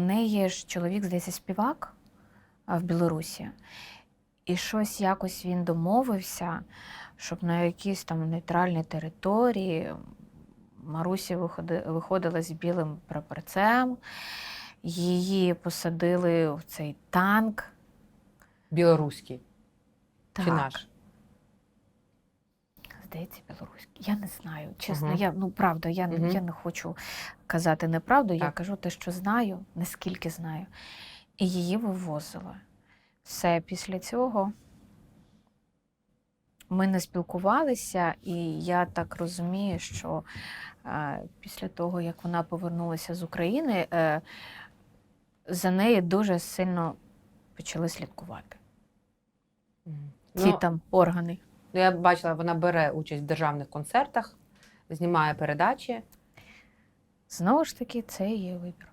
неї ж чоловік, здається, співак в Білорусі. І щось якось він домовився, щоб на якійсь там нейтральній території Марусі виходила з білим прапорцем, її посадили в цей танк. Білоруський Так. чи наш? Здається, білоруський. Я не знаю. Чесно, Мгм. я ну правда, я, Мгм. я не хочу казати неправду. Я кажу те, що знаю, наскільки знаю. І її вивозили. Все після цього ми не спілкувалися, і я так розумію, що е, після того, як вона повернулася з України, е, за нею дуже сильно почали слідкувати. Мгм. Ці Ну, там органи. Ну, я бачила, вона бере участь в державних концертах, знімає передачі. Знову ж таки, це її вибір.